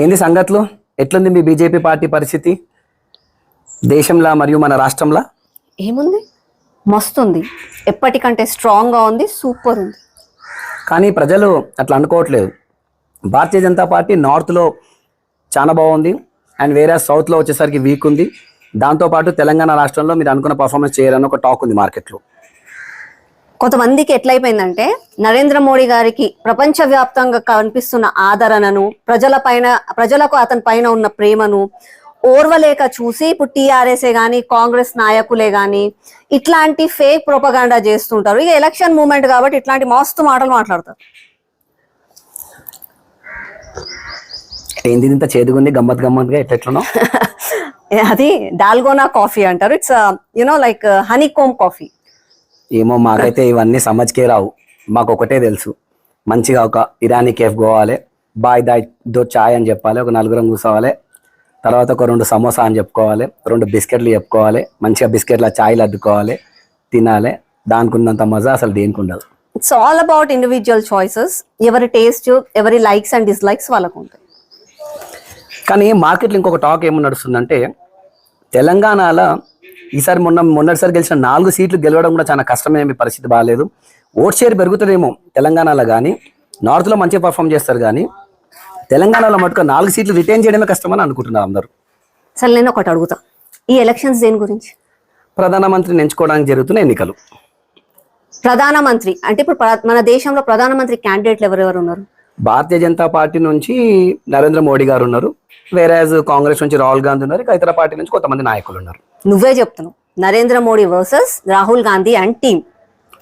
ఏంది సంగతులు? ఎట్లుంది మీ బీజేపీ పార్టీ పరిస్థితి? దేశంలో మరియు మన రాష్ట్రంలో? ఏముంది? మస్తుంది. ఎప్పటికంటే స్ట్రాంగ్గా ఉంది సూపర్ ఉంది. కానీ ప్రజలు అట్లా అనుకోవట్లేదు. భారతీయ జనతా పార్టీ నార్త్లో చాలా బాగుంది. అండ్ వేరే సౌత్లో వచ్చేసరికి వీక్ ఉంది. దాంతోపాటు తెలంగాణ రాష్ట్రంలో మీరు అనుకున్న పర్ఫార్మెన్స్ చేయాలని ఒక టాక్ ఉంది మార్కెట్లో. కొంతమందికి ఎట్లయిపోయిందంటే నరేంద్ర మోడీ గారికి ప్రపంచవ్యాప్తంగా కనిపిస్తున్న ఆదరణను ప్రజల పైన ప్రజలకు అతని పైన ఉన్న ప్రేమను ఓర్వలేక చూసి ఇప్పుడు టీఆర్ఎస్ఏ గాని కాంగ్రెస్ నాయకులే గాని ఇట్లాంటి ఫేక్ ప్రొపగాండా చేస్తుంటారు. ఇక ఎలక్షన్ మూమెంట్ కాబట్టి ఇట్లాంటి మస్తు మాటలు మాట్లాడతారు. ఏంది ఇంత చేదుగుంది గమ్మత్ గమ్మత్గా ఎట్లెట్లనో అది డాల్గోనా కాఫీ అంటారు. It's you know like honeycomb coffee ఏమో మాకైతే ఇవన్నీ సమజ్కే రావు. మాకు ఒకటే తెలుసు. మంచిగా ఒక ఇరానీ కేఫ్ పోవాలి. బాయ్ దాయ్ దో చాయ్ అని చెప్పాలి. ఒక నలుగురం కూర్చోవాలి. తర్వాత ఒక రెండు సమోసా అని చెప్పుకోవాలి. రెండు బిస్కెట్లు చెప్పుకోవాలి. మంచిగా బిస్కెట్ల చాయ్లు అద్దుకోవాలి. తినాలి. దానికి ఉన్నంత మజా అసలు దేనికి ఉండదు it's all about individual choices ఎవరి టేస్ట్ ఎవరి లైక్స్ అండ్ డిస్లైక్స్ వాళ్ళకు ఉంటాయి కానీ మార్కెట్లో ఇంకొక టాక్ ఏమో నడుస్తుందంటే తెలంగాణలో ఈసారి మొన్న మొన్నటిసారి గెలిచిన నాలుగు సీట్లు గెలవడం కూడా చాలా కష్టమేమి పరిస్థితి బాగాలేదు. ఓట్ షేర్ పెరుగుతుందేమో తెలంగాణలో కానీ నార్త్లో మంచిగా పర్ఫామ్ చేస్తారు కానీ తెలంగాణలో మటుకు నాలుగు సీట్లు రిటైన్ చేయడమే కష్టమని అనుకుంటున్నారు అందరూ. అసలు నేను ఒకటి అడుగుతా. ఈ ఎలక్షన్స్ దేని గురించి? ప్రధానమంత్రిని ఎంచుకోవడానికి జరుగుతున్న ఎన్నికలు. ప్రధానమంత్రి అంటే ఇప్పుడు మన దేశంలో ప్రధానమంత్రి క్యాండిడేట్లు ఎవరెవరు ఉన్నారు? భారతీయ జనతా పార్టీ నుంచి నరేంద్ర మోడీ గారు ఉన్నారు. వేరే కాంగ్రెస్ నుంచి రాహుల్ గాంధీ ఉన్నారు. ఇక ఇతర పార్టీ నుంచి కొంతమంది నాయకులు ఉన్నారు. నువ్వే చెప్తున్నావు. Narendra Modi versus Rahul Gandhi and team.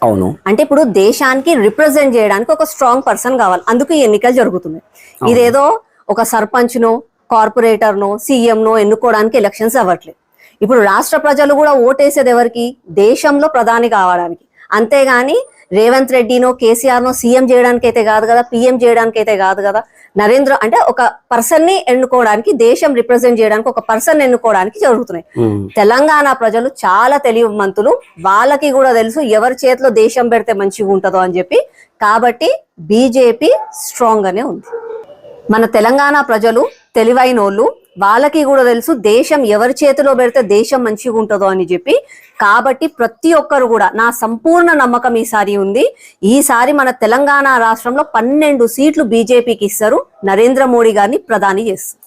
అవును. అంటే ఇప్పుడు దేశానికి రిప్రజెంట్ చేయడానికి ఒక స్ట్రాంగ్ పర్సన్ కావాలి. అందుకు ఈ ఎన్నికలు జరుగుతున్నాయి. ఇదేదో ఒక సర్పంచ్నో కార్పొరేటర్నో సీఎంనో ఎన్నుకోవడానికి ఎలక్షన్స్ అవ్వట్లేదు. ఇప్పుడు రాష్ట్ర ప్రజలు కూడా ఓటేసేది ఎవరికి? దేశంలో ప్రధాని కావడానికి. అంతేగాని రేవంత్ రెడ్డినో కేసీఆర్నో సీఎం చేయడానికి అయితే కాదు కదా పిఎం చేయడానికి అయితే కాదు కదా నరేంద్ర అంటే ఒక పర్సన్ని ఎన్నుకోవడానికి దేశం రిప్రజెంట్ చేయడానికి ఒక పర్సన్ ఎన్నుకోవడానికి జరుగుతున్నాయి. తెలంగాణ ప్రజలు చాలా తెలివిమంతులు వాళ్ళకి కూడా తెలుసు ఎవరి చేతిలో దేశం పెడితే మంచిగా ఉంటుందో అని చెప్పి. కాబట్టి బీజేపీ స్ట్రాంగ్ గానే ఉంది. మన తెలంగాణ ప్రజలు తెలివైనోళ్ళు వాళ్ళకి కూడా తెలుసు దేశం ఎవరి చేతిలో పెడితే దేశం మంచిగా ఉంటుందో అని చెప్పి. కాబట్టి ప్రతి ఒక్కరు కూడా నా సంపూర్ణ నమ్మకం ఈసారి ఉంది. ఈసారి మన తెలంగాణ రాష్ట్రంలో పన్నెండు సీట్లు బీజేపీకి ఇస్తారు. నరేంద్ర మోడీ గారిని ప్రధాని చేస్తారు.